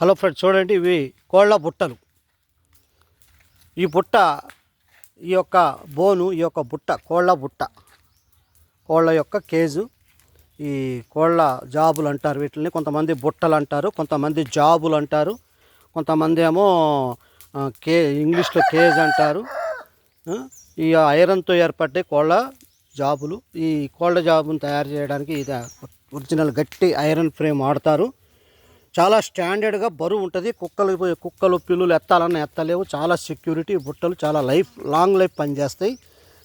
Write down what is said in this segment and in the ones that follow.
Hello friends చూడండి ఇవి కోళ్ళ బుట్టలు. ఈ బుట్ట ఈ యొక్క బోను ఈ యొక్క బుట్ట కోళ్ళ బుట్ట. కోళ్ళ యొక్క కేజు. ఈ కోళ్ళ జాబులు అంటారు వీటిని కొంతమంది బుట్టలు అంటారు కొంతమంది జాబులు అంటారు కొంతమంది ఏమో కే ఇంగ్లీష్లో కేజ్ అంటారు. ఈ ఐరన్తో ఏర్పడే కోళ్ళ జాబులు. ఈ కోళ్ళ జాబును తయారు చేయడానికి ఇది ఒరిజినల్ గట్టి ఐరన్ ఫ్రేమ్ వాడతారు. చాలా స్టాండర్డ్గా బరువు ఉంటుంది. కుక్కలు కుక్కలు పిల్లులు ఎత్తాలన్నా ఎత్తలేవు. చాలా సెక్యూరిటీ బుట్టలు చాలా లైఫ్ లాంగ్ లైఫ్ పనిచేస్తాయి.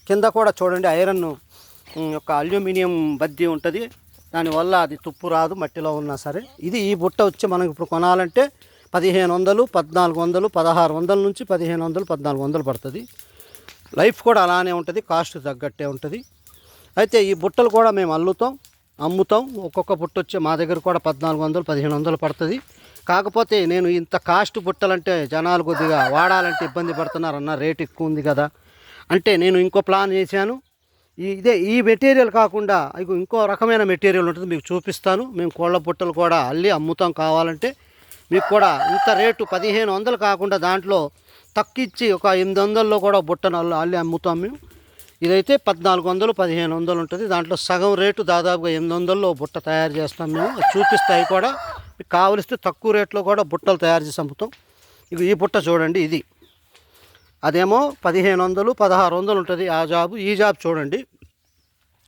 కింద కూడా చూడండి ఐరన్ యొక్క అల్యూమినియం బద్ది ఉంటుంది. దానివల్ల అది తుప్పు రాదు మట్టిలో ఉన్నా సరే. ఇది ఈ బుట్ట వచ్చి మనకి ఇప్పుడు కొనాలంటే పదిహేను వందలు పద్నాలుగు వందలు పదహారు వందల నుంచి పదిహేను వందలు పద్నాలుగు వందలు పడుతుంది. లైఫ్ కూడా అలానే ఉంటుంది కాస్ట్ తగ్గట్టే ఉంటుంది. అయితే ఈ బుట్టలు కూడా మేము అల్లుతాం. అమ్ముతాం. ఒక్కొక్క బుట్ట వచ్చి మా దగ్గర కూడా పద్నాలుగు వందలు పదిహేను వందలు పడుతుంది. కాకపోతే నేను ఇంత కాస్ట్ బుట్టలంటే జనాలు కొద్దిగా వాడాలంటే ఇబ్బంది పడుతున్నారన్న రేట్ ఎక్కువ ఉంది కదా. అంటే నేను ఇంకో ప్లాన్ చేశాను. ఈ- ఇదే ఈ మెటీరియల్ కాకుండా ఇగో ఇంకో రకమైన మెటీరియల్ ఉంటుంది మీకు చూపిస్తాను. మేము కోళ్ళ బుట్టలు కూడా అల్లి అమ్ముతాం కావాలంటే. మీకు కూడా ఇంత రేటు పదిహేను వందలు కాకుండా దాంట్లో తక్కిచ్చి ఒక ఎనిమిది వందల్లో కూడా బుట్టను అల్లి అమ్ముతాం మేము. ఇదైతే పద్నాలుగు వందలు పదిహేను వందలు ఉంటుంది. దాంట్లో సగం రేటు దాదాపుగా ఎనిమిది వందల్లో బుట్ట తయారు చేస్తాం మేము. చూపిస్తాయి కూడా. మీకు కావలిస్తే తక్కువ రేట్లో కూడా బుట్టలు తయారు చేసి అమ్ముతాం. ఇది ఈ బుట్ట చూడండి ఇది. అదేమో పదిహేను వందలు పదహారు వందలు ఉంటుంది ఆ జాబు. ఈ జాబ్ చూడండి.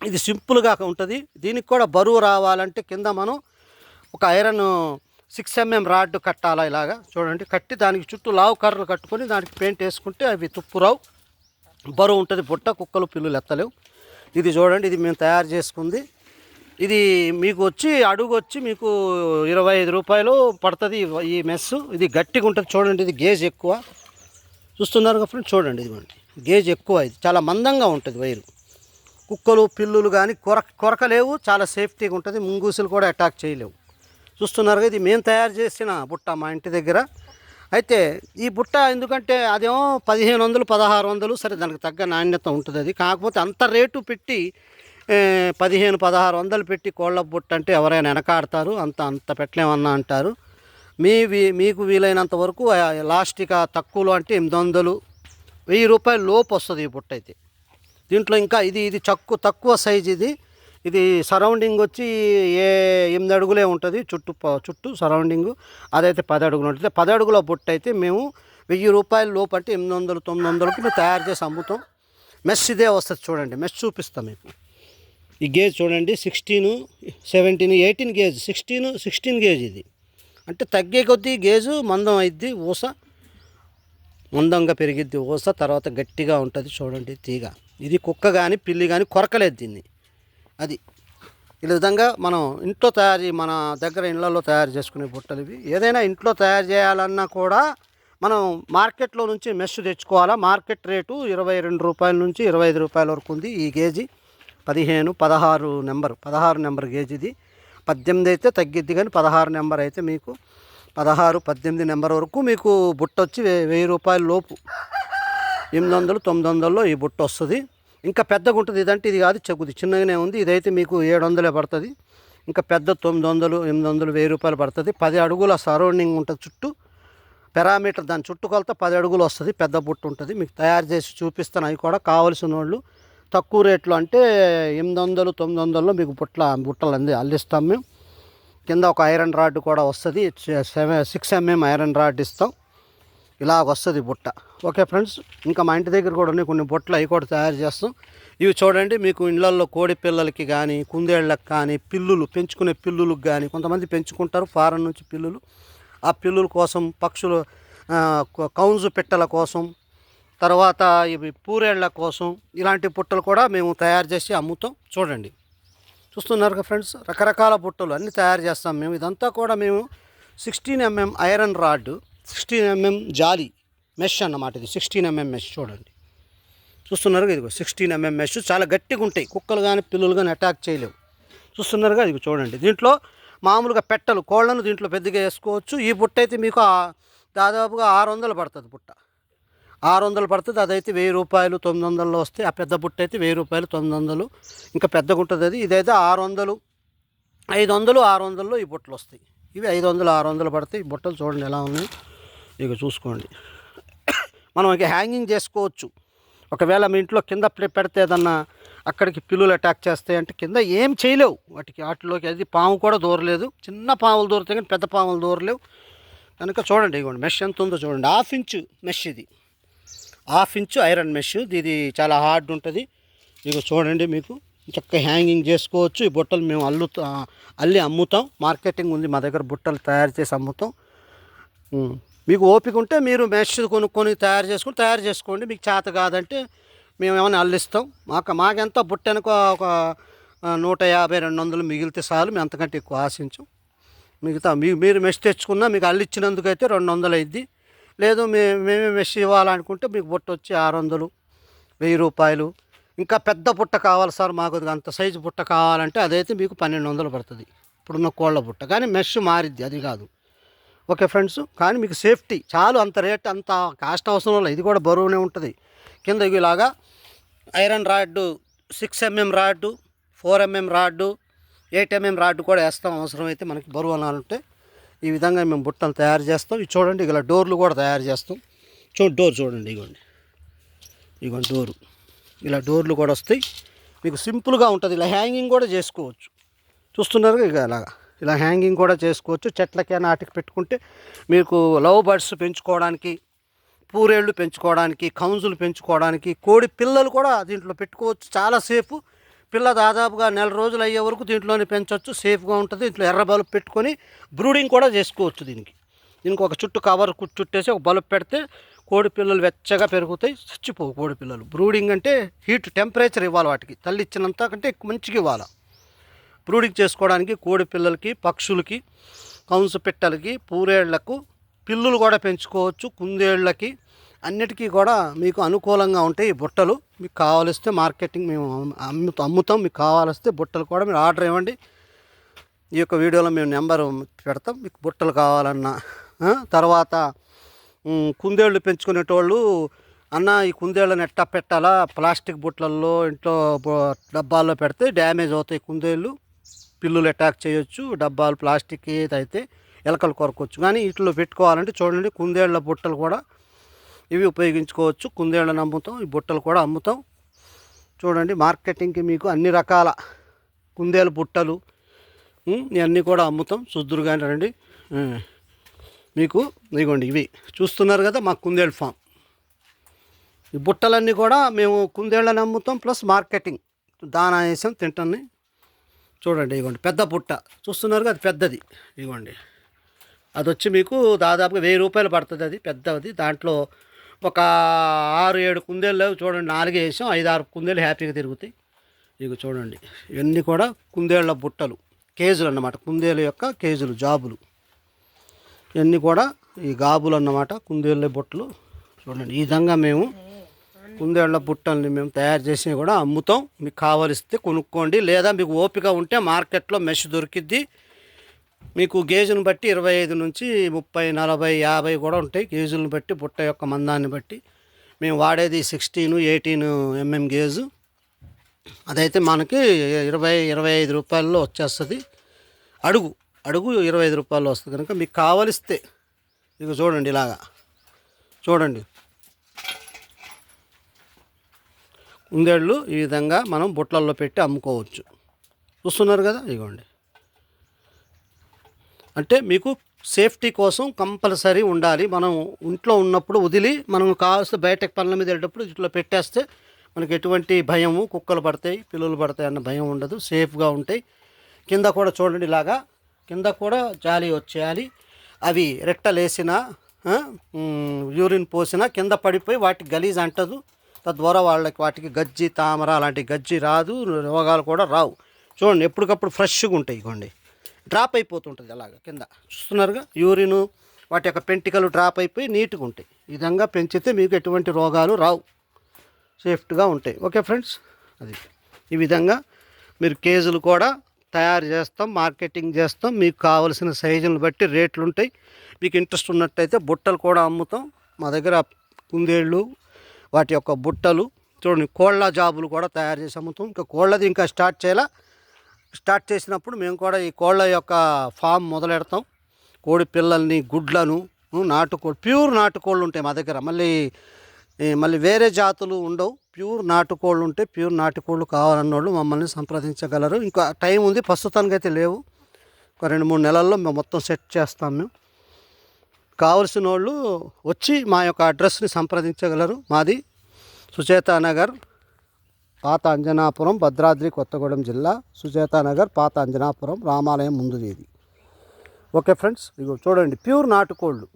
ఇది సింపుల్గా ఉంటుంది. దీనికి కూడా బరువు రావాలంటే కింద మనం ఒక ఐరన్ సిక్స్ ఎంఎం రాడ్ కట్టాలా ఇలాగా? చూడండి కట్టి దానికి చుట్టూ లావు కర్రలు కట్టుకొని దానికి పెయింట్ వేసుకుంటే అవి తుప్పు రావు. బరువు ఉంటుంది బుట్ట కుక్కలు పిల్లులు ఎత్తలేవు. ఇది చూడండి ఇది మేము తయారు చేసుకుంది. ఇది మీకు వచ్చి అడుగు వచ్చి మీకు ఇరవై ఐదు రూపాయలు పడుతుంది ఈ మెస్సు ఇది గట్టిగా ఉంటుంది చూడండి ఇది గేజ్ ఎక్కువ. చూస్తున్నారు ఫ్రెండ్స్? చూడండి ఇది గేజ్ ఎక్కువ ఇది. చాలా మందంగా ఉంటుంది వైరు. కుక్కలు పిల్లులు కానీ కొర కొరకలేవు చాలా సేఫ్టీగా ఉంటుంది. ముంగూసులు కూడా అటాక్ చేయలేవు. చూస్తున్నారు ఇది మేము తయారు చేసిన బుట్ట మా ఇంటి దగ్గర. అయితే ఈ బుట్ట ఎందుకంటే అదేమో పదిహేను వందలు పదహారు వందలు సరే దానికి తగ్గ నాణ్యత ఉంటుంది అది. కాకపోతే అంత రేటు పెట్టి పదిహేను పదహారు వందలు పెట్టి కోళ్ళ బుట్ట అంటే ఎవరైనా వెనకాడతారు అంత అంత పెట్టలేమన్నా అంటారు. మీ వీ- మీకు వీలైనంత వరకు ఆ తక్కువలో అంటే ఎనిమిది వందలు వెయ్యి రూపాయలు లోపు వస్తుంది ఈ బుట్ట అయితే. దీంట్లో ఇంకా ఇది ఇది చక్కు తక్కువ సైజ్ ఇది. ఇది సరౌండింగ్ వచ్చి ఏ ఎనిమిది అడుగులే ఉంటుంది చుట్టూ చుట్టూ సరౌండింగ్. అదైతే పది అడుగులు ఉంటుంది. పది అడుగుల బుట్ట అయితే మేము వెయ్యి రూపాయల లోపు అంటే ఎనిమిది వందలు తొమ్మిది వందలకి మేము తయారు చేసి అమ్ముతాం. మెస్ ఇదే వస్తుంది చూడండి. మెస్ చూపిస్తాం మీకు. ఈ గేజ్ చూడండి. Sixteen seventeen eighteen gauge. Sixteen sixteen gauge ఇది. అంటే తగ్గే కొద్దీ గేజు మందం అయిద్ది ఊస. మందంగా పెరిగిద్ది ఊస. తర్వాత గట్టిగా ఉంటుంది చూడండి తీగ. ఇది కుక్క కానీ పిల్లి కానీ కొరకలేదు దీన్ని. అది. ఈ విధంగా మనం ఇంట్లో తయారు మన దగ్గర ఇళ్ళలో తయారు చేసుకునే బుట్టలు ఇవి. ఏదైనా ఇంట్లో తయారు చేయాలన్నా కూడా మనం మార్కెట్లో నుంచి మెష్ తెచ్చుకోవాలా? మార్కెట్ రేటు ఇరవై రెండు రూపాయల నుంచి ఇరవై ఐదు రూపాయల వరకు ఉంది ఈ గేజీ. పదిహేను పదహారు నెంబర్. పదహారు నెంబర్ గేజ్ ఇది. పద్దెనిమిది అయితే తగ్గిద్ది కానీ పదహారు నెంబర్ అయితే మీకు పదహారు పద్దెనిమిది నెంబర్ వరకు మీకు బుట్ట వచ్చి వె- వెయ్యి రూపాయల లోపు. ఎనిమిది వందలు తొమ్మిది వందల్లో ఈ బుట్ట వస్తుంది ఇంకా పెద్దగా ఉంటుంది. ఇదంటే ఇది కాదు కొద్ది చిన్నగానే ఉంది. ఇదైతే మీకు ఏడు వందలే పడుతుంది. ఇంకా పెద్ద తొమ్మిది వందలు ఎనిమిది వందలు వెయ్యి రూపాయలు పడుతుంది. పది అడుగుల సరౌండింగ్ ఉంటుంది చుట్టూ. పెరామీటర్ దాని చుట్టూ కొలత పది అడుగులు వస్తుంది. పెద్ద బుట్ట ఉంటుంది. మీకు తయారు చేసి చూపిస్తాను. అవి కూడా కావలసిన వాళ్ళు. తక్కువ రేట్లో అంటే ఎనిమిది వందలు తొమ్మిది వందల్లో మీకు బుట్ల బుట్టలు అంది అల్లిస్తాం మేము. కింద ఒక ఐరన్ రాడ్ కూడా వస్తుంది. Seven six MM iron rod ఇస్తాం. ఇలాగ వస్తుంది బుట్ట. ఓకే ఫ్రెండ్స్ ఇంకా మా ఇంటి దగ్గర కూడా ఉన్నాయి కొన్ని బుట్టలు అవి కూడా తయారు చేస్తాం. ఇవి చూడండి మీకు ఇళ్ళల్లో కోడి పిల్లలకి కానీ కుందేళ్ళకి కానీ పిల్లులు పెంచుకునే పిల్లులకు కానీ కొంతమంది పెంచుకుంటారు ఫారెన్ నుంచి పిల్లులు. ఆ పిల్లుల కోసం పక్షులు కౌన్జు క- పిట్టల కోసం తర్వాత ఇవి పూరేళ్ళ కోసం ఇలాంటి బుట్టలు కూడా మేము తయారు చేసి అమ్ముతాం. చూడండి. చూస్తున్నారు కదా ఫ్రెండ్స్ రకరకాల బుట్టలు అన్నీ తయారు చేస్తాం మేము. ఇదంతా కూడా మేము sixteen MM iron rod sixteen MM జాలి మెష్ అన్నమాట ఇది. సిక్స్టీన్ ఎంఎం మెష్ చూడండి. చూస్తున్నారు ఇదిగో సిక్స్టీన్ ఎంఎం మెష్. చాలా గట్టిగా ఉంటాయి. కుక్కలు కానీ పిల్లలు కానీ అటాక్ చేయలేవు. చూస్తున్నారుగా ఇది చూడండి. దీంట్లో మామూలుగా పెట్టలు కోళ్ళను దీంట్లో పెద్దగా వేసుకోవచ్చు. ఈ బుట్ట అయితే మీకు దాదాపుగా ఆరు వందలు పడుతుంది బుట్ట. ఆరు వందలు పడుతుంది. అదైతే వెయ్యి రూపాయలు తొమ్మిది వందల్లో వస్తే ఆ పెద్ద బుట్ట అయితే వెయ్యి రూపాయలు తొమ్మిది వందలు. ఇంకా పెద్దగా ఉంటుంది అది. ఇదైతే ఆరు వందలు ఐదు వందలు ఆరు వందల్లో ఈ బుట్టలు వస్తాయి. ఇవి ఐదు వందలు ఆరు వందలు పడతాయి. ఈ బుట్టలు చూడండి ఎలా ఉన్నాయి. ఇక చూసుకోండి. మనం ఇక హ్యాంగింగ్ చేసుకోవచ్చు. ఒకవేళ మీ ఇంట్లో కింద పెడితే ఏదన్నా అక్కడికి పిల్లులు అటాక్ చేస్తాయి అంటే కింద ఏం చేయలేవు. వాటికి వాటిలోకి అది పాము కూడా దూరలేదు. చిన్న పాములు దూరతాయి కానీ పెద్ద పాములు దూరలేవు. కనుక చూడండి ఇగోండి మెష్ ఎంత ఉందో చూడండి. హాఫ్ ఇంచు మెష్ ఇది. హాఫ్ ఇంచు ఐరన్ మెష్ ఇది చాలా హార్డ్ ఉంటుంది. ఇక చూడండి మీకు. చక్కగా హ్యాంగింగ్ చేసుకోవచ్చు. ఈ బుట్టలు మేము అల్లు అల్లి అమ్ముతాం. మార్కెటింగ్ ఉంది మా దగ్గర బుట్టలు తయారు చేసి అమ్ముతాం. మీకు ఓపిక ఉంటే మీరు మెష్ కొనుక్కొని తయారు చేసుకొని తయారు చేసుకోండి. మీకు చేత కాదంటే మేము ఏమైనా అల్లిస్తాం. మాకు మాకెంత బుట్టెనకో ఒక నూట యాభై రెండు వందలు మిగిలితే చాలు. మేము అంతకంటే ఎక్కువ ఆశించం. మిగతా మీ మీరు మెష్ తెచ్చుకున్నా మీకు అల్లిచ్చినందుకు అయితే రెండు వందలు అయింది. లేదు మే మేమే మెష్ ఇవ్వాలనుకుంటే మీకు బుట్ట వచ్చి ఆరు వందలు వెయ్యి రూపాయలు. ఇంకా పెద్ద బుట్ట కావాలి సార్ మాకు అంత సైజు బుట్ట కావాలంటే అదైతే మీకు పన్నెండు వందలు పడుతుంది. ఇప్పుడున్న కోళ్ళ బుట్ట. కానీ మెష్ మారిద్ది అది కాదు. ఓకే ఫ్రెండ్స్ కానీ మీకు సేఫ్టీ చాలు అంత రేట్ అంత కాస్ట్ అవసరం లేదు ఇది కూడా బరువునే ఉంటుంది. కింద ఇలాగా iron rod six MM rod four MM rod eight MM rod కూడా వేస్తాం. అవసరమైతే మనకి బరువు అనాలంటే ఈ విధంగా మేము బుట్టలు తయారు చేస్తాం. ఇవి చూడండి ఇలా డోర్లు కూడా తయారు చేస్తాం. చూడండి డోర్ చూడండి ఇగోండి. ఇగోండి డోరు. ఇలా డోర్లు కూడా వస్తాయి. మీకు సింపుల్గా ఉంటుంది. ఇలా హ్యాంగింగ్ కూడా చేసుకోవచ్చు. చూస్తున్నారు ఇక అలాగా. ఇలా హ్యాంగింగ్ కూడా చేసుకోవచ్చు. చెట్లకే నాటికి పెట్టుకుంటే మీకు లవ్ బర్డ్స్ పెంచుకోవడానికి పూరేళ్ళు పెంచుకోవడానికి కౌన్సులు పెంచుకోవడానికి కోడి పిల్లలు కూడా దీంట్లో పెట్టుకోవచ్చు. చాలా పిల్ల దాదాపుగా నెల రోజులు అయ్యే వరకు దీంట్లోనే పెంచవచ్చు సేఫ్గా ఉంటుంది. దీంట్లో ఎర్ర బల్బ్ పెట్టుకొని బ్రూడింగ్ కూడా చేసుకోవచ్చు దీనికి. దీనికి ఒక చుట్టూ కవర్ చుట్టేసి ఒక బల్బ్ పెడితే కోడి పిల్లలు వెచ్చగా పెరుగుతాయి. చచ్చిపోవు కోడి పిల్లలు. బ్రూడింగ్ అంటే హీట్ టెంపరేచర్ ఇవ్వాలి వాటికి. తల్లి ఇచ్చినంత కంటే మంచిగా ఇవ్వాలి. బ్రూడింగ్ చేసుకోవడానికి కోడి పిల్లలకి పక్షులకి కంసు పిట్టలకి పూరేళ్ళకు పిల్లులు కూడా పెంచుకోవచ్చు కుందేళ్ళకి అన్నిటికీ కూడా మీకు అనుకూలంగా ఉంటాయి ఈ బుట్టలు. మీకు కావాలిస్తే మార్కెటింగ్ మేము అమ్ము అమ్ముతాం. మీకు కావాలిస్తే బుట్టలు కూడా మీరు ఆర్డర్ ఇవ్వండి. ఈ యొక్క వీడియోలో మేము నెంబర్ పెడతాం. మీకు బుట్టలు కావాలన్నా తర్వాత కుందేళ్ళు పెంచుకునేటోళ్ళు అన్న ఈ కుందేళ్ళని ఎట్టా పెట్టాలా? ప్లాస్టిక్ బుట్టలలో ఇంట్లో డబ్బాల్లో పెడితే డ్యామేజ్ అవుతాయి కుందేళ్ళు పిల్లులు అటాక్ చేయొచ్చు డబ్బాలు ప్లాస్టిక్ ఏదైతే ఎలకలు కొరకొచ్చు. కానీ వీటిలో పెట్టుకోవాలంటే చూడండి కుందేళ్ళ బుట్టలు కూడా ఇవి ఉపయోగించుకోవచ్చు. కుందేళ్ళను అమ్ముతాం ఈ బుట్టలు కూడా అమ్ముతాం. చూడండి మార్కెటింగ్కి మీకు అన్ని రకాల కుందేలు బుట్టలు ఇవన్నీ కూడా అమ్ముతాం. శుద్ధురుగానే రండి. మీకు ఇదిగోండి ఇవి చూస్తున్నారు కదా మా కుందేలు ఫామ్ ఈ బుట్టలన్నీ కూడా మేము కుందేళ్ళని అమ్ముతాం ప్లస్ మార్కెటింగ్ దానా వేసాం తింటాన్ని చూడండి ఇదిగోండి పెద్ద బుట్ట చూస్తున్నారు కదా అది పెద్దది. ఇదిగోండి అది వచ్చి మీకు దాదాపుగా వెయ్యి రూపాయలు పడుతుంది అది పెద్దది. దాంట్లో ఒక ఆరు ఏడు కుందేళ్ళు చూడండి నాలుగే వేసాం ఐదు ఆరు కుందేళ్ళు హ్యాపీగా తిరుగుతాయి. ఇక చూడండి ఇవన్నీ కూడా కుందేళ్ళ బుట్టలు కేజులు అన్నమాట. కుందేల యొక్క కేజులు జాబులు. ఇవన్నీ కూడా ఈ గాబులు అన్నమాట కుందేళ్ళ బుట్టలు. చూడండి ఈ విధంగా మేము కుందేళ్ళ బుట్టల్ని మేము తయారు చేసి కూడా అమ్ముతాం. మీకు కావలిస్తే కొనుక్కోండి. లేదా మీకు ఓపిక ఉంటే మార్కెట్లో మెష్ దొరికిద్ది. మీకు గేజును బట్టి ఇరవై ఐదు నుంచి ముప్పై నలభై యాభై కూడా ఉంటాయి. గేజులను బట్టి బుట్ట యొక్క మందాన్ని బట్టి. మేము వాడేది సిక్స్టీను ఎయిటీన్ ఎంఎం గేజు. అదైతే మనకి ఇరవై ఇరవై ఐదు రూపాయల్లో వచ్చేస్తుంది. అడుగు అడుగు ఇరవై ఐదు రూపాయలు వస్తుంది. కనుక మీకు కావలిస్తే ఇక చూడండి ఇలాగా. చూడండి. కుందేళ్ళు ఈ విధంగా మనం బుట్టలలో పెట్టి అమ్ముకోవచ్చు. చూస్తున్నారు కదా? ఇగోండి. అంటే మీకు సేఫ్టీ కోసం కంపల్సరీ ఉండాలి. మనం ఇంట్లో ఉన్నప్పుడు వదిలి మనం కావాల్సిన బయటకు పనుల మీద వెళ్ళేటప్పుడు ఇట్లా పెట్టేస్తే మనకి ఎటువంటి భయము కుక్కలు పడతాయి పిల్లలు పడతాయి అన్న భయం ఉండదు. సేఫ్గా ఉంటాయి. కింద కూడా చూడండి ఇలాగా. కింద కూడా జాలి వచ్చేయాలి. అవి రెట్టలేసిన యూరిన్ పోసినా కింద పడిపోయి వాటికి గలీజ్ అంటదు. తద్వారా వాళ్ళకి వాటికి గజ్జి తామర అలాంటి గజ్జి రాదు రోగాలు కూడా రావు. చూడండి ఎప్పటికప్పుడు ఫ్రెష్గా ఉంటాయి ఇగోండి. డ్రాప్ అయిపోతుంటుంది అలాగా కింద. చూస్తున్నారుగా? యూరిన్ వాటి యొక్క పెంటికలు డ్రాప్ అయిపోయి నీట్గా ఉంటాయి. ఈ విధంగా పెంచితే మీకు ఎటువంటి రోగాలు రావు. సేఫ్ట్గా ఉంటాయి. Okay friends? అది. ఈ విధంగా మీరు కేజీలు కూడా తయారు చేస్తాం మార్కెటింగ్ చేస్తాం. మీకు కావలసిన సైజులను బట్టి రేట్లు ఉంటాయి. మీకు ఇంట్రెస్ట్ ఉన్నట్టయితే బుట్టలు కూడా అమ్ముతాం. మా దగ్గర కుందేళ్ళు వాటి యొక్క బుట్టలు చూడండి కోళ్ళ జాబులు కూడా తయారు చేసి అమ్ముతాం. ఇంకా కోళ్ళది ఇంకా స్టార్ట్ చేయాలా? స్టార్ట్ చేసినప్పుడు మేము కూడా ఈ కోళ్ళ యొక్క ఫామ్ మొదలెడతాం. కోడి పిల్లల్ని గుడ్లను నాటుకోళ్ళు ప్యూర్ నాటుకోళ్ళు ఉంటాయి మా దగ్గర. మళ్ళీ మళ్ళీ వేరే జాతులు ఉండవు. ప్యూర్ నాటుకోళ్ళు ఉంటే ప్యూర్ నాటుకోళ్ళు కావాలన్నోళ్ళు మమ్మల్ని సంప్రదించగలరు. ఇంకా టైం ఉంది ప్రస్తుతానికి అయితే లేవు. ఒక రెండు మూడు నెలల్లో మేము మొత్తం సెట్ చేస్తాం మేము. కావలసిన వాళ్ళు వచ్చి మా యొక్క అడ్రస్ని సంప్రదించగలరు. మాది సుచేత నగర్ పాత అంజనాపురం భద్రాద్రి కొత్తగూడెం జిల్లా సుచేత నగర్ పాత అంజనాపురం రామాలయం ముందు వీధి. ఓకే ఫ్రెండ్స్ ఇగో చూడండి ప్యూర్ నాటుకోళ్ళు.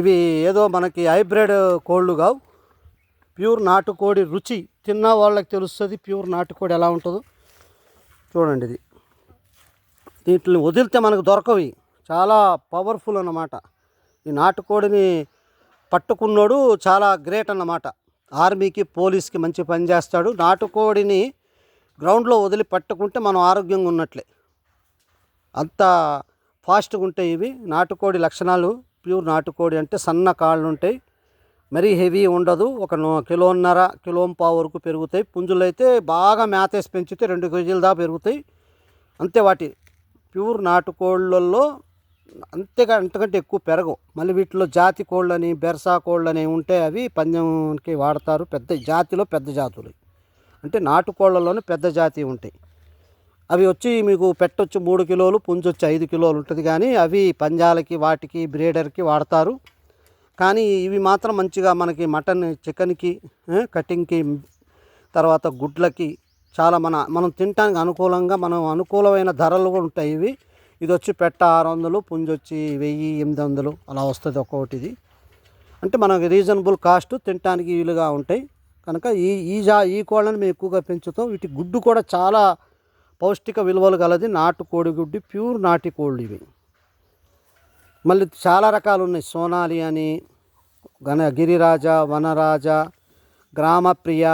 ఇవి ఏదో మనకి హైబ్రిడ్ కోళ్ళు కావు. ప్యూర్ నాటుకోడి రుచి తిన్న వాళ్ళకి తెలుస్తుంది ప్యూర్ నాటుకోడి ఎలా ఉంటుందో. చూడండి ఇది. వీటిని వదిలితే మనకు దొరకవి చాలా పవర్ఫుల్ అన్నమాట. ఈ నాటుకోడిని పట్టుకున్నోడు చాలా గ్రేట్ అన్నమాట. ఆర్మీకి పోలీస్కి మంచి పని చేస్తాడు. నాటుకోడిని గ్రౌండ్లో వదిలి పట్టుకుంటే మనం ఆరోగ్యంగా ఉన్నట్లే. అంత ఫాస్ట్గా ఉంటాయి ఇవి. నాటుకోడి లక్షణాలు. ప్యూర్ నాటుకోడి అంటే సన్న కాళ్ళు ఉంటాయి. మరీ హెవీ ఉండదు. ఒక కిలోన్నర కిలో పావు వరకు పెరుగుతాయి. పుంజులు అయితే బాగా మేతేసి పెంచితే రెండు కేజీల దాకా పెరుగుతాయి. అంతే వాటి. ప్యూర్ నాటుకోళ్ళల్లో అంతేగా అంతకంటే ఎక్కువ పెరగవు. మళ్ళీ వీటిలో జాతి కోళ్ళని బెర్సా కోళ్ళని ఉంటే అవి పందెంకి వాడతారు. పెద్ద జాతిలో పెద్ద జాతులు. అంటే నాటుకోళ్ళలోనే పెద్ద జాతి ఉంటాయి. అవి వచ్చి మీకు పెట్టొచ్చు మూడు కిలోలు పుంజు వచ్చి ఐదు కిలోలు ఉంటుంది కానీ అవి పంజాలకి వాటికి బ్రీడర్కి వాడతారు. కానీ ఇవి మాత్రం మంచిగా మనకి మటన్ చికెన్కి కటింగ్కి తర్వాత గుడ్లకి చాలా మన మనం తినడానికి అనుకూలంగా మనం అనుకూలమైన ధరలు కూడా ఉంటాయి ఇవి. ఇది వచ్చి పెట్ట ఆరు వందలు పుంజు వచ్చి వెయ్యి ఎనిమిది వందలు అలా వస్తుంది ఒక్కొక్కటి ఇది అంటే మనకి రీజనబుల్ కాస్ట్ తినడానికి వీలుగా ఉంటాయి. కనుక ఈ ఈ జా ఈ కోళ్ళని మేము ఎక్కువగా పెంచుతాం. వీటి గుడ్డు కూడా చాలా పౌష్టిక విలువలు గలది నాటు కోడి గుడ్డు ప్యూర్ నాటి కోళ్ళు ఇవి. మళ్ళీ చాలా రకాలు ఉన్నాయి. సోనాలి అని గణ గిరిరాజ వనరాజ గ్రామప్రియ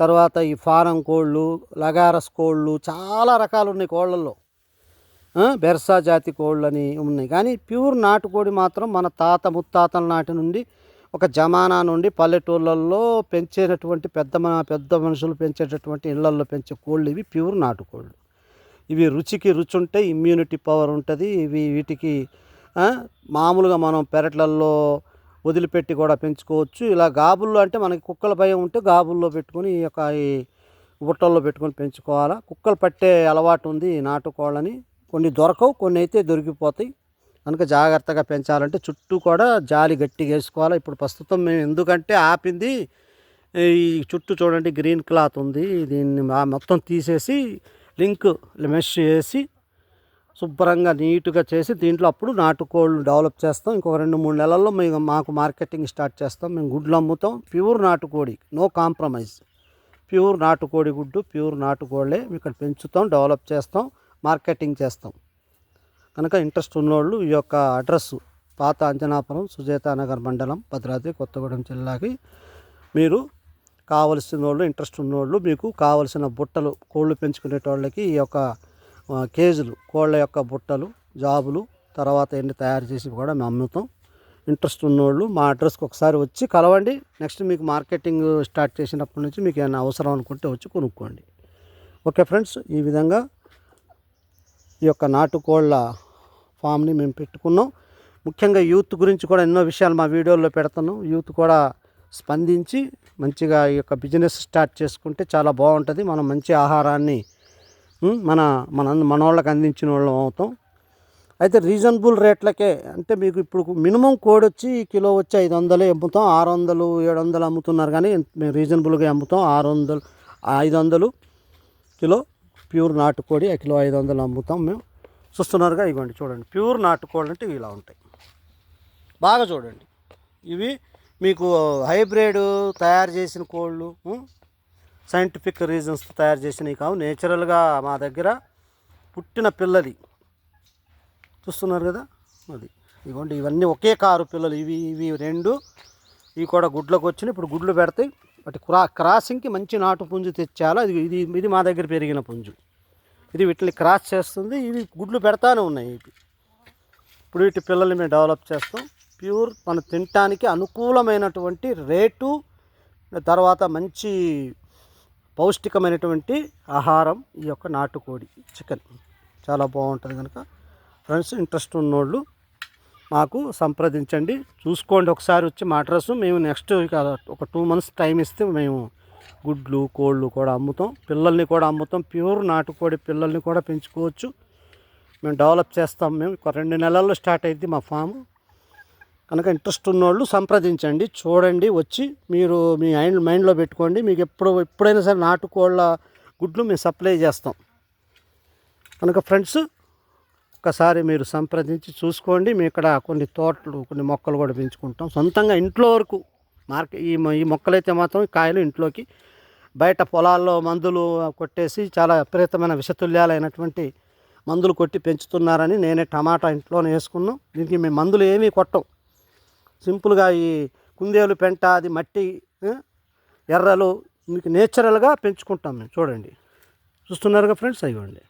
తర్వాత ఈ ఫారం కోళ్ళు లగారస్ కోళ్ళు చాలా రకాలు ఉన్నాయి కోళ్ళల్లో. బెర్సా జాతి కోళ్ళు అని ఉన్నాయి. కానీ ప్యూర్ నాటుకోడి మాత్రం మన తాత ముత్తాతల నాటి నుండి ఒక జమానా నుండి పల్లెటూళ్ళల్లో పెంచేటటువంటి పెద్ద మన పెద్ద మనుషులు పెంచేటటువంటి ఇళ్ళల్లో పెంచే కోళ్ళు ఇవి ప్యూర్ నాటుకోళ్ళు. ఇవి రుచికి రుచి ఉంటాయి ఇమ్యూనిటీ పవర్ ఉంటుంది. ఇవి వీటికి మామూలుగా మనం పెరట్లల్లో వదిలిపెట్టి కూడా పెంచుకోవచ్చు. ఇలా గాబుల్లో అంటే మనకి కుక్కల భయం ఉంటే గాబుల్లో పెట్టుకొని ఈ యొక్క ఈ బుట్టల్లో పెట్టుకొని పెంచుకోవాలా? కుక్కలు పట్టే అలవాటు ఉంది ఈ నాటుకోళ్ళని. కొన్ని దొరకవు కొన్ని అయితే దొరికిపోతాయి. కనుక జాగ్రత్తగా పెంచాలంటే చుట్టూ కూడా జాలి గట్టిగా వేసుకోవాలి. ఇప్పుడు ప్రస్తుతం మేము ఎందుకంటే ఆపింది ఈ చుట్టూ చూడండి గ్రీన్ క్లాత్ ఉంది. దీన్ని మొత్తం తీసేసి లింక్ మెష్ చేసి శుభ్రంగా నీట్గా చేసి దీంట్లో అప్పుడు నాటుకోళ్ళు డెవలప్ చేస్తాం. ఇంకొక రెండు మూడు నెలల్లో మేము మాకు మార్కెటింగ్ స్టార్ట్ చేస్తాం. మేము గుడ్లు అమ్ముతాం. ప్యూర్ నాటుకోడి నో కాంప్రమైజ్. ప్యూర్ నాటుకోడి గుడ్డు ప్యూర్ నాటుకోళ్ళే మేము ఇక్కడ పెంచుతాం డెవలప్ చేస్తాం. మార్కెటింగ్ చేస్తాం. కనుక ఇంట్రెస్ట్ ఉన్నోళ్ళు ఈ యొక్క అడ్రస్ పాత అంజనాపురం సుజేత నగర్ మండలం భద్రాద్రి కొత్తగూడెం జిల్లాకి మీరు కావలసిన వాళ్ళు ఇంట్రెస్ట్ ఉన్నోళ్ళు మీకు కావలసిన బుట్టలు కోళ్ళు పెంచుకునేటోళ్ళకి ఈ యొక్క కేజీలు కోళ్ళ యొక్క బుట్టలు జాబులు తర్వాత ఎన్ని తయారు చేసి కూడా మేము అమ్ముతాం. ఇంట్రెస్ట్ ఉన్నోళ్ళు మా అడ్రస్కి ఒకసారి వచ్చి కలవండి. నెక్స్ట్ మీకు మార్కెటింగ్ స్టార్ట్ చేసినప్పటి నుంచి మీకు ఏమైనా అవసరం అనుకుంటే వచ్చి కొనుక్కోండి. ఓకే ఫ్రెండ్స్ ఈ విధంగా ఈ యొక్క నాటుకోళ్ళ ఫామ్ని మేము పెట్టుకున్నాం. ముఖ్యంగా యూత్ గురించి కూడా ఎన్నో విషయాలు మా వీడియోల్లో పెడతాను. యూత్ కూడా స్పందించి మంచిగా ఈ యొక్క బిజినెస్ స్టార్ట్ చేసుకుంటే చాలా బాగుంటుంది. మనం మంచి ఆహారాన్ని మన మన మనోళ్ళకి అందించిన వాళ్ళం అవుతాం. అయితే రీజనబుల్ రేట్లకే అంటే మీకు ఇప్పుడు మినిమం కోడి వచ్చి కిలో వచ్చి ఐదు వందలే అమ్ముతాం. ఆరు వందలు ఏడు వందలు అమ్ముతున్నారు కానీ మేము రీజనబుల్గా అమ్ముతాం. ఆరు వందలు ఐదు వందలు కిలో. ప్యూర్ నాటుకోడి కిలో ఐదు వందలు అమ్ముతాం మేము. చూస్తున్నారుగా ఇవ్వండి చూడండి. ప్యూర్ నాటుకోడి అంటే ఇవి ఇలా ఉంటాయి. బాగా చూడండి. ఇవి మీకు హైబ్రిడ్ తయారు చేసిన కోళ్ళు సైంటిఫిక్ రీజన్స్ తయారు చేసినవి కావు. నేచురల్గా మా దగ్గర పుట్టిన పిల్లది. చూస్తున్నారు కదా? అది. ఇదిగోండి ఇవన్నీ ఒకే కారు పిల్లలు. ఇవి ఇవి రెండు ఇవి కూడా గుడ్లకు వచ్చినాయి. ఇప్పుడు గుడ్లు పెడతాయి. వాటి క్రా క్రాసింగ్కి మంచి నాటు పుంజు తెచ్చాలో ఇది ఇది ఇది మా దగ్గర పెరిగిన పుంజు. ఇది వీటిని క్రాస్ చేస్తుంది ఇవి గుడ్లు పెడతానే ఉన్నాయి ఇవి. ఇప్పుడు వీటి పిల్లల్ని మేము డెవలప్ చేస్తాం. ప్యూర్ మనం తినటానికి అనుకూలమైనటువంటి రేటు తర్వాత మంచి పౌష్టికమైనటువంటి ఆహారం ఈ యొక్క నాటుకోడి చికెన్. చాలా బాగుంటుంది కనుక ఫ్రెండ్స్ ఇంట్రెస్ట్ ఉన్నోళ్ళు మాకు సంప్రదించండి. చూసుకోండి. ఒకసారి వచ్చి మా అడ్రస్ మేము నెక్స్ట్ ఒక టూ మంత్స్ టైం ఇస్తే మేము గుడ్లు కోళ్ళు కూడా అమ్ముతాం. పిల్లల్ని కూడా అమ్ముతాం. ప్యూర్ నాటుకోడి పిల్లల్ని కూడా పెంచుకోవచ్చు. మేము డెవలప్ చేస్తాం. మేము రెండు నెలల్లో స్టార్ట్ అయింది మా ఫామ్. కనుక ఇంట్రెస్ట్ ఉన్నోళ్ళు సంప్రదించండి. చూడండి. వచ్చి మీరు మీ మైండ్ మైండ్లో పెట్టుకోండి. మీకు ఎప్పుడు ఎప్పుడైనా సరే నాటుకోళ్ళ గుడ్లు మేము సప్లై చేస్తాం. కనుక ఫ్రెండ్స్ ఒక్కసారి మీరు సంప్రదించి చూసుకోండి. మేము ఇక్కడ కొన్ని తోటలు కొన్ని మొక్కలు కూడా పెంచుకుంటాం. సొంతంగా ఇంట్లో వరకు మార్కెట్ ఈ ఈ మొక్కలైతే మాత్రం కాయలు ఇంట్లోకి బయట పొలాల్లో మందులు కొట్టేసి చాలా విపరీతమైన విషతుల్యాలైనటువంటి మందులు కొట్టి పెంచుతున్నారని నేనే టమాటా ఇంట్లోనే వేసుకున్నాం. దీనికి మేము మందులు ఏమీ కొట్టం. సింపుల్గా ఈ కుందేలు పెంట అది మట్టి ఎర్రలు మీకు నేచురల్గా పెంచుకుంటాం మేము. చూడండి. చూస్తున్నారుగా ఫ్రెండ్స్? అయ్యండి.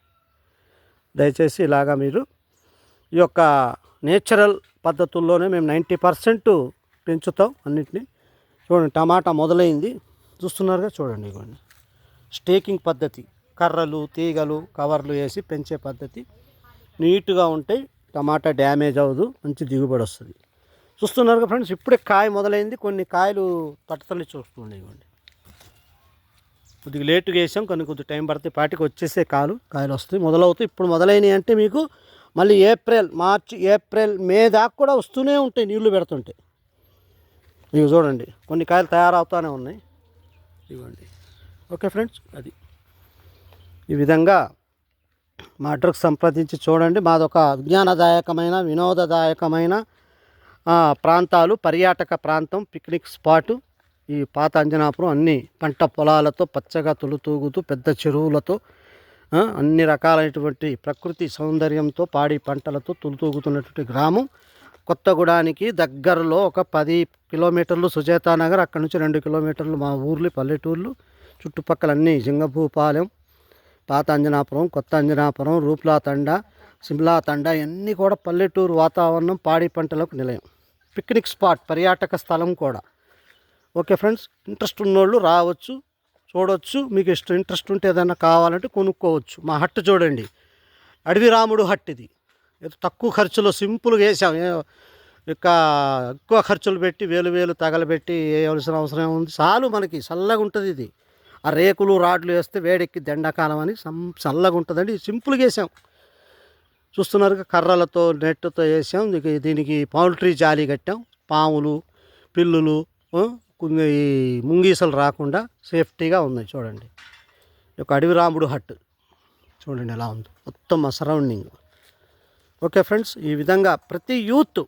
దయచేసి ఇలాగా మీరు ఈ యొక్క నేచురల్ పద్ధతుల్లోనే మేము నైంటీ పర్సెంట్ పెంచుతాం అన్నిటినీ. చూడండి టమాటా మొదలైంది. చూస్తున్నారుగా? చూడండి ఇవ్వండి. స్టేకింగ్ పద్ధతి. కర్రలు తీగలు కవర్లు వేసి పెంచే పద్ధతి. నీట్గా ఉంటే టమాటా డ్యామేజ్ అవ్వదు మంచి దిగుబడి వస్తుంది. చూస్తున్నారుగా ఫ్రెండ్స్? ఇప్పుడే కాయ మొదలైంది. కొన్ని కాయలు తట్టతల్లి చూస్తుండే ఇవ్వండి. కొద్దిగా లేటుగా వేసాం కొన్ని కొద్దిగా టైం పడితే పాటికి వచ్చేసే కాలు కాయలు వస్తాయి. మొదలవుతాయి. ఇప్పుడు మొదలైనవి అంటే మీకు మళ్ళీ ఏప్రిల్ మార్చి ఏప్రిల్ మే దాకా కూడా వస్తూనే ఉంటాయి నీళ్ళు పెడుతుంటే. ఇవి చూడండి కొన్ని కాయలు తయారవుతూనే ఉన్నాయి. ఇవ్వండి. ఓకే ఫ్రెండ్స్ అది. ఈ విధంగా మా అడ్రస్ సంప్రదించి చూడండి. మాదొక విజ్ఞానదాయకమైన వినోదదాయకమైన ప్రాంతాలు పర్యాటక ప్రాంతం పిక్నిక్ స్పాటు. ఈ పాత అంజనాపురం అన్ని పంట పొలాలతో పచ్చగా తొలుతూగుతూ పెద్ద చెరువులతో అన్ని రకాలైనటువంటి ప్రకృతి సౌందర్యంతో పాడి పంటలతో తొలుతూగుతున్నటువంటి గ్రామం. కొత్తగూడానికి దగ్గరలో ఒక పది కిలోమీటర్లు సుజాతా నగర్ అక్కడ నుంచి రెండు కిలోమీటర్లు మా ఊర్లు పల్లెటూర్లు చుట్టుపక్కల అన్ని జింగభూపాలెం పాత అంజనాపురం కొత్త అంజనాపురం రూప్లా తండ సిమ్లా తండ ఇవన్నీ కూడా పల్లెటూరు వాతావరణం పాడి పంటలకు నిలయం. పిక్నిక్ స్పాట్ పర్యాటక స్థలం కూడా. ఓకే ఫ్రెండ్స్ ఇంట్రెస్ట్ ఉన్నోళ్ళు రావచ్చు చూడవచ్చు మీకు ఇష్టం ఇంట్రెస్ట్ ఉంటే ఏదైనా కావాలంటే కొనుక్కోవచ్చు. మా హట్ చూడండి. అడవి రాముడు హట్ ఇది ఏదో తక్కువ ఖర్చులో సింపుల్గా వేసాం. ఇక ఎక్కువ ఖర్చులు పెట్టి వేలు వేలు తగలబెట్టి వేయవలసిన అవసరం ఉంది చాలు మనకి చల్లగా ఉంటుంది ఇది. ఆ రేకులు రాడ్లు వేస్తే వేడెక్కి ఎండాకాలం అని చల్లగా ఉంటుందండి. సింపుల్గా వేసాం. చూస్తున్నారు కర్రలతో నెట్తో వేసాం. దీనికి దీనికి పౌల్ట్రీ జాలి కట్టాం. పాములు పిల్లులు ఈ ముంగీసలు రాకుండా సేఫ్టీగా ఉన్నాయి చూడండి. ఒక అడవి రాముడు హట్ చూడండి ఎలా ఉంది. మొత్తం ఆ సరౌండింగ్ ఓకే ఫ్రెండ్స్ ఈ విధంగా ప్రతి యూత్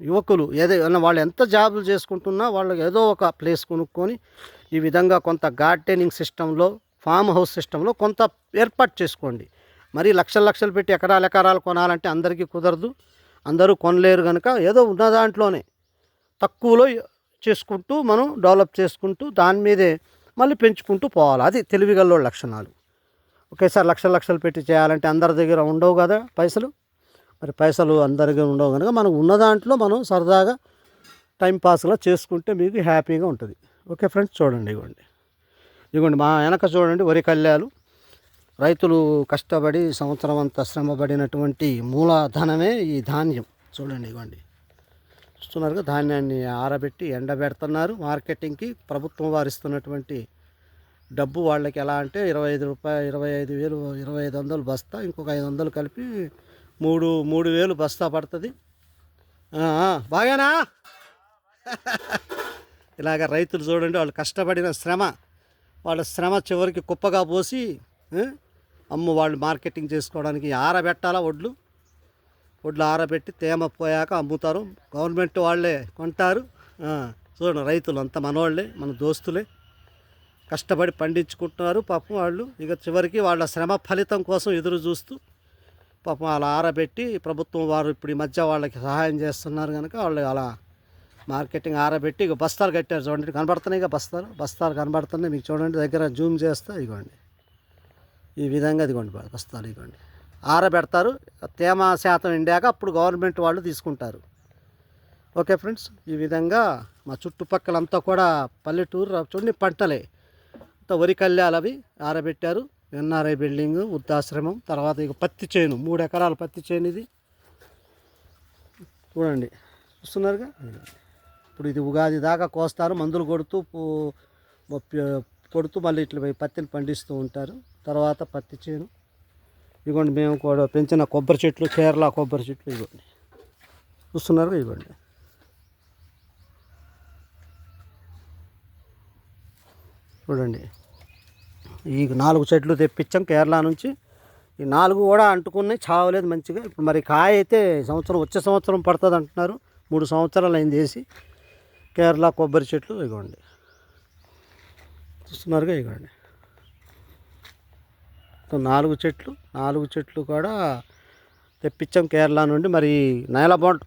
యువకులు ఏదైనా వాళ్ళు ఎంత జాబులు చేసుకుంటున్నా వాళ్ళు ఏదో ఒక ప్లేస్ కొనుక్కొని ఈ విధంగా కొంత గార్డెనింగ్ సిస్టంలో ఫామ్ హౌస్ సిస్టంలో కొంత ఏర్పాటు చేసుకోండి. మరి లక్షలు లక్షలు పెట్టి ఎకరాలు ఎకరాలు కొనాలంటే అందరికీ కుదరదు. అందరూ కొనలేరు కనుక ఏదో ఉన్న దాంట్లోనే తక్కువలో చేసుకుంటూ మనం డెవలప్ చేసుకుంటూ దాని మీదే మళ్ళీ పెంచుకుంటూ పోవాలి. అది తెలివిగల్లో లక్షణాలు. ఒకేసారి లక్షలు లక్షలు పెట్టి చేయాలంటే అందరి దగ్గర ఉండవు కదా పైసలు. మరి పైసలు అందరి దగ్గర ఉండవు కనుక మనం ఉన్న దాంట్లో మనం సరదాగా టైంపాస్గా చేసుకుంటే మీకు హ్యాపీగా ఉంటుంది. ఓకే ఫ్రెండ్స్ చూడండి ఇవ్వండి. ఇదిగోండి మా వెనక చూడండి వరి కళ్యాలు. రైతులు కష్టపడి సంవత్సరం అంతా శ్రమపడినటువంటి మూలధనమే ఈ ధాన్యం. చూడండి ఇవ్వండి. చూస్తున్నారుగా ధాన్యాన్ని ఆరబెట్టి ఎండబెడుతున్నారు. మార్కెటింగ్కి ప్రభుత్వం వారు ఇస్తున్నటువంటి డబ్బు వాళ్ళకి ఎలా అంటే ఇరవై ఐదు రూపాయలు ఇరవై ఐదు వేలు ఇరవై ఐదు వందలు బస్తా ఇంకొక ఐదు వందలు కలిపి మూడు మూడు వేలు బస్తా పడుతుంది. బాగానా? ఇలాగ రైతులు చూడండి వాళ్ళు కష్టపడిన శ్రమ వాళ్ళ శ్రమ చివరికి కుప్పగా పోసి అమ్ము అమ్మ వాళ్ళు మార్కెటింగ్ చేసుకోవడానికి ఆరబెట్టాలా వడ్లు వడ్లు ఆరబెట్టి తేమ పోయాక అమ్ముతారు. గవర్నమెంట్ వాళ్ళే కొంటారు. చూడండి రైతులు అంతా మనవాళ్ళే మన దోస్తులే. కష్టపడి పండించుకుంటున్నారు పాపం వాళ్ళు. ఇక చివరికి వాళ్ళ శ్రమ ఫలితం కోసం ఎదురు చూస్తూ పాపం అలా ఆరబెట్టి ప్రభుత్వం వారు ఇప్పుడు ఈ మధ్య వాళ్ళకి సహాయం చేస్తున్నారు కనుక వాళ్ళు అలా మార్కెటింగ్ ఆరబెట్టి ఇక బస్తాలు కట్టారు చూడండి. కనబడుతున్నాయి ఇక బస్తాలు. బస్తాలు కనబడుతున్నాయి. మీకు చూడండి దగ్గర జూమ్ చేస్తా ఇదిగోండి ఈ విధంగా ఇదిగోండి బస్తాలు ఇదిగోండి ఆరబెడతారు. తేమ శాతం ఎండాక అప్పుడు గవర్నమెంట్ వాళ్ళు తీసుకుంటారు. ఓకే ఫ్రెండ్స్ ఈ విధంగా మా చుట్టుపక్కలంతా కూడా పల్లెటూరు చూడండి పంటలే. అంతా వరి కళ్యాలు అవి ఆరబెట్టారు. ఎన్ఆర్ఐ బిల్డింగ్ వృద్ధాశ్రమం తర్వాత ఇక పత్తి చేను మూడు ఎకరాల పత్తి చేను ఇది. చూడండి చూస్తున్నారుగా? ఇప్పుడు ఇది ఉగాది దాకా కోస్తారు మందులు కొడుతూ కొడుతూ మళ్ళీ ఇట్లా పత్తిని పండిస్తూ ఉంటారు. తర్వాత పత్తి చేను. ఇదిగోండి మేము కూడా పెంచిన కొబ్బరి చెట్లు కేరళ కొబ్బరి చెట్లు ఇవ్వండి చూస్తున్నారు ఇవ్వండి చూడండి. ఈ నాలుగు చెట్లు తెప్పించాం కేరళ నుంచి. ఈ నాలుగు కూడా అంటుకున్నాయి చావలేదు మంచిగా. ఇప్పుడు మరి కాయ అయితే సంవత్సరం వచ్చే సంవత్సరం పడుతుంది అంటున్నారు. మూడు సంవత్సరాలు అయింది వేసి. కేరళ కొబ్బరి చెట్లు ఇవ్వండి చూస్తున్నారుగా ఇవ్వండి నాలుగు చెట్లు నాలుగు చెట్లు కూడా తెప్పించాం కేరళ నుండి. మరి నేల బొండ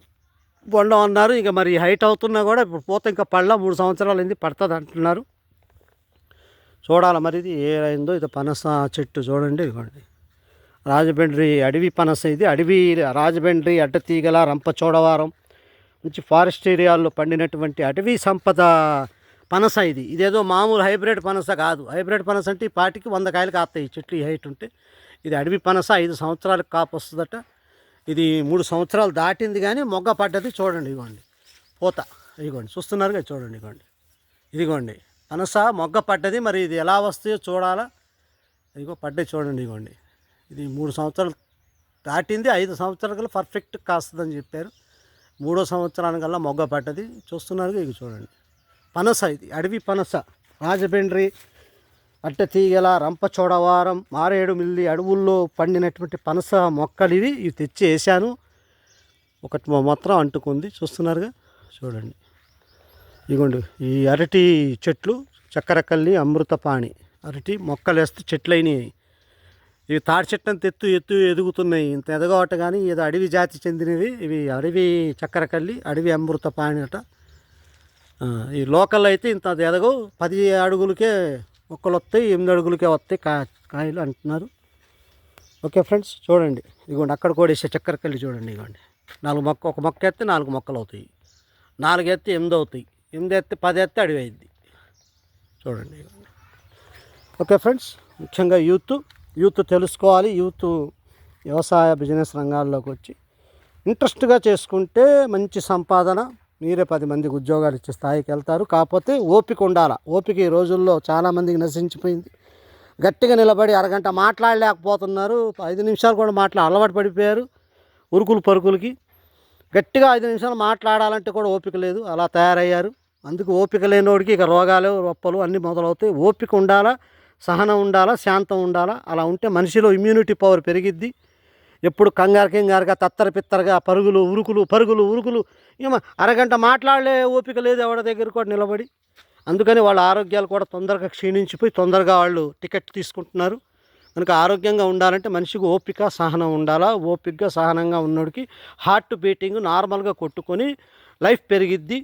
బొండం అన్నారు. ఇంకా మరి హైట్ అవుతున్నా కూడా ఇప్పుడు పోతే ఇంకా పళ్ళ మూడు సంవత్సరాలు అయింది పడుతుంది అంటున్నారు. చూడాలి మరి ఇది ఏ అయిందో ఇది పనస చెట్టు చూడండి ఇదిగోండి. రాజబెండ్రి అడవి పనస ఇది. అడవి రాజబెండ్రి అడ్డతీగల రంపచోడవరం మంచి ఫారెస్ట్ ఏరియాల్లో పండినటువంటి అటవీ సంపద పనస ఇది. ఇదేదో మామూలు హైబ్రిడ్ పనస కాదు. హైబ్రిడ్ పనస అంటే ఈ పాటికి వంద కాయలు కాస్తాయి చెట్లు ఈ హైట్ ఉంటే. ఇది అడవి పనస ఐదు సంవత్సరాలకు కాపు వస్తుందట. ఇది మూడు సంవత్సరాలు దాటింది కానీ మొగ్గ పడ్డది చూడండి ఇదిగోండి పూత. ఇదిగోండి చూస్తున్నారుగా చూడండి ఇగోండి. ఇదిగోండి. పనస మొగ్గ పడ్డది. మరి ఇది ఎలా వస్తాయో చూడాలా? ఇదిగో పడ్డది చూడండి ఇదిగోండి ఇది మూడు సంవత్సరాలు దాటింది. ఐదు సంవత్సరాలు పర్ఫెక్ట్ కాస్తుందని చెప్పారు. మూడో సంవత్సరానికల్లా మొగ్గ పడ్డది. చూస్తున్నారు ఇక చూడండి. పనస ఇది అడవి పనస. రాజబెండ్రి అట్టతీగల రంపచోడవారం మారేడు మిల్లి అడవుల్లో పండినటువంటి పనస మొక్కలు ఇవి ఇవి తెచ్చి వేసాను ఒకటి మాత్రం అంటుకుంది చూస్తున్నారుగా? చూడండి. ఇదిగోండి ఈ అరటి చెట్లు చక్కెరకల్లి అమృతపాణి. అరటి మొక్కలు వేస్తే చెట్లు అయినాయి ఇవి తాడి చెట్టు అంత ఎత్తు ఎత్తు ఎదుగుతున్నాయి. ఇంత ఎదగవట కానీ ఏదో అడవి జాతి చెందినవి. ఇవి అడవి చక్కెరకల్లి అడవి అమృతపాణి అట. ఈ లోకల్ అయితే ఇంత అది ఎదగవు. పది అడుగులకే మొక్కలు వస్తాయి ఎనిమిది అడుగులకే వస్తాయి కా కాయలు అంటున్నారు. ఓకే ఫ్రెండ్స్ చూడండి. ఇదిగోండి అక్కడ కూడా వేసే చక్కెరకల్లి చూడండి ఇదిగోండి నాలుగు మొక్క ఒక మొక్క ఎత్తే నాలుగు మొక్కలు అవుతాయి. నాలుగు ఎత్తే ఎనిమిది అవుతాయి. ఎనిమిది ఎత్తే పది ఎత్తే అడివి అయింది. చూడండి ఓకే ఫ్రెండ్స్ ముఖ్యంగా యూత్ యూత్ తెలుసుకోవాలి. యూత్ వ్యవసాయ బిజినెస్ రంగాల్లోకి వచ్చి ఇంట్రెస్ట్గా చేసుకుంటే మంచి సంపాదన మీరే పది మందికి ఉద్యోగాలు ఇచ్చే స్థాయికి వెళ్తారు. కాకపోతే ఓపిక ఉండాలి. ఓపిక ఈ రోజుల్లో చాలామందికి నశించిపోయింది. గట్టిగా నిలబడి అరగంట మాట్లాడలేకపోతున్నారు. ఐదు నిమిషాలు కూడా మాట్లా అలవాటు పడిపోయారు ఉరుకులు పరుకులకి. గట్టిగా ఐదు నిమిషాలు మాట్లాడాలంటే కూడా ఓపిక లేదు. అలా తయారయ్యారు. అందుకు ఓపిక లేనివాడికి ఇక రోగాలు రొప్పలు అన్నీ మొదలవుతాయి. ఓపిక ఉండాలా సహనం ఉండాలా శాంతం ఉండాలా అలా ఉంటే మనిషిలో ఇమ్యూనిటీ పవర్ పెరిగిద్ది. ఎప్పుడు కంగారు కంగారుగా తత్తర పిత్తరగా పరుగులు ఉరుకులు పరుగులు ఉరుకులు. ఏమో అరగంట మాట్లాడలే ఓపిక లేదు ఎవరి దగ్గర కూడా నిలబడి. అందుకని వాళ్ళ ఆరోగ్యాలు కూడా తొందరగా క్షీణించిపోయి తొందరగా వాళ్ళు టికెట్ తీసుకుంటున్నారు. కనుక ఆరోగ్యంగా ఉండాలంటే మనిషికి ఓపిక సహనం ఉండాలా? ఓపికగా సహనంగా ఉన్నోడికి హార్ట్ బీటింగ్ నార్మల్గా కొట్టుకొని లైఫ్ పెరిగిద్ది.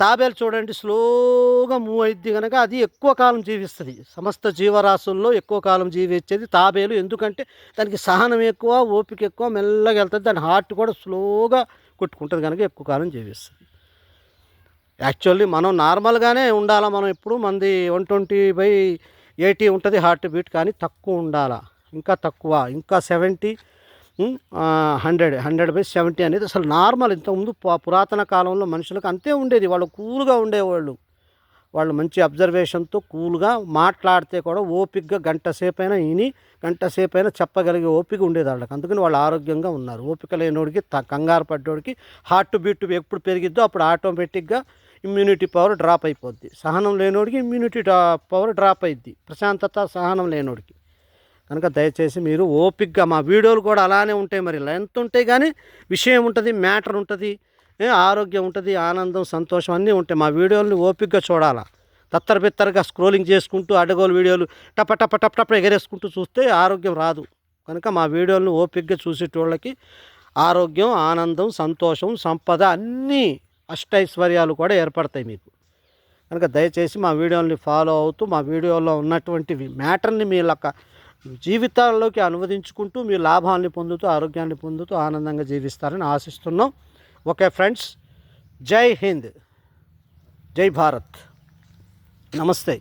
తాబేలు చూడండి స్లోగా మూవ్ అయింది కనుక అది ఎక్కువ కాలం జీవిస్తుంది. సమస్త జీవరాశుల్లో ఎక్కువ కాలం జీవించేది తాబేలు. ఎందుకంటే దానికి సహనం ఎక్కువ ఓపిక ఎక్కువ మెల్లగా వెళ్తుంది. దాని హార్ట్ కూడా స్లోగా కొట్టుకుంటుంది కనుక ఎక్కువ కాలం జీవిస్తుంది. యాక్చువల్లీ మనం నార్మల్గానే ఉండాలా మనం ఎప్పుడు? మంది వన్ ట్వంటీ బై ఎయిటీ ఉంటుంది హార్ట్ బీట్ కానీ తక్కువ ఉండాలా? ఇంకా తక్కువ ఇంకా seventy hundred hundred by seventy అనేది అసలు నార్మల్. ఇంతకుముందు పురాతన కాలంలో మనుషులకు అంతే ఉండేది. వాళ్ళు కూల్గా ఉండేవాళ్ళు. వాళ్ళు మంచి అబ్జర్వేషన్తో కూల్గా మాట్లాడితే కూడా ఓపికగా గంట సేపు అయినా విని గంట సేపు అయినా చెప్పగలిగే ఓపిక ఉండేది వాళ్ళకి. అందుకని వాళ్ళు ఆరోగ్యంగా ఉన్నారు. ఓపిక లేనోడికి త కంగారు పడ్డోడికి హార్ట్ బీట్ ఎప్పుడు పెరిగిద్దో అప్పుడు ఆటోమేటిక్గా ఇమ్యూనిటీ పవర్ డ్రాప్ అయిపోద్ది. సహనం లేనోడికి ఇమ్యూనిటీ పవర్ డ్రాప్ అయిద్ది. ప్రశాంతత సహనం లేనోడికి. కనుక దయచేసి మీరు ఓపిక్గా మా వీడియోలు కూడా అలానే ఉంటాయి మరి. లెంత్ ఉంటాయి కానీ విషయం ఉంటుంది మ్యాటర్ ఉంటుంది ఆరోగ్యం ఉంటుంది ఆనందం సంతోషం అన్నీ ఉంటాయి. మా వీడియోలని ఓపిక్గా చూడాలా? తత్తర బిత్తరగా స్క్రోలింగ్ చేసుకుంటూ అడ్డగోలు వీడియోలు టప టప టప టప ఎగరేసుకుంటూ చూస్తే ఆరోగ్యం రాదు. కనుక మా వీడియోలను ఓపిక్గా చూసేటోళ్ళకి ఆరోగ్యం ఆనందం సంతోషం సంపద అన్నీ అష్టైశ్వర్యాలు కూడా ఏర్పడతాయి మీకు. కనుక దయచేసి మా వీడియోని ఫాలో అవుతూ మా వీడియోలో ఉన్నటువంటి మ్యాటర్ని మీ యొక్క జీవితాల్లోకి అనువదించుకుంటూ మీ లాభాన్ని పొందుతూ ఆరోగ్యాన్ని పొందుతూ ఆనందంగా జీవిస్తారని ఆశిస్తున్నాం. ఓకే ఫ్రెండ్స్ జై హింద్. జై భారత్. నమస్తే.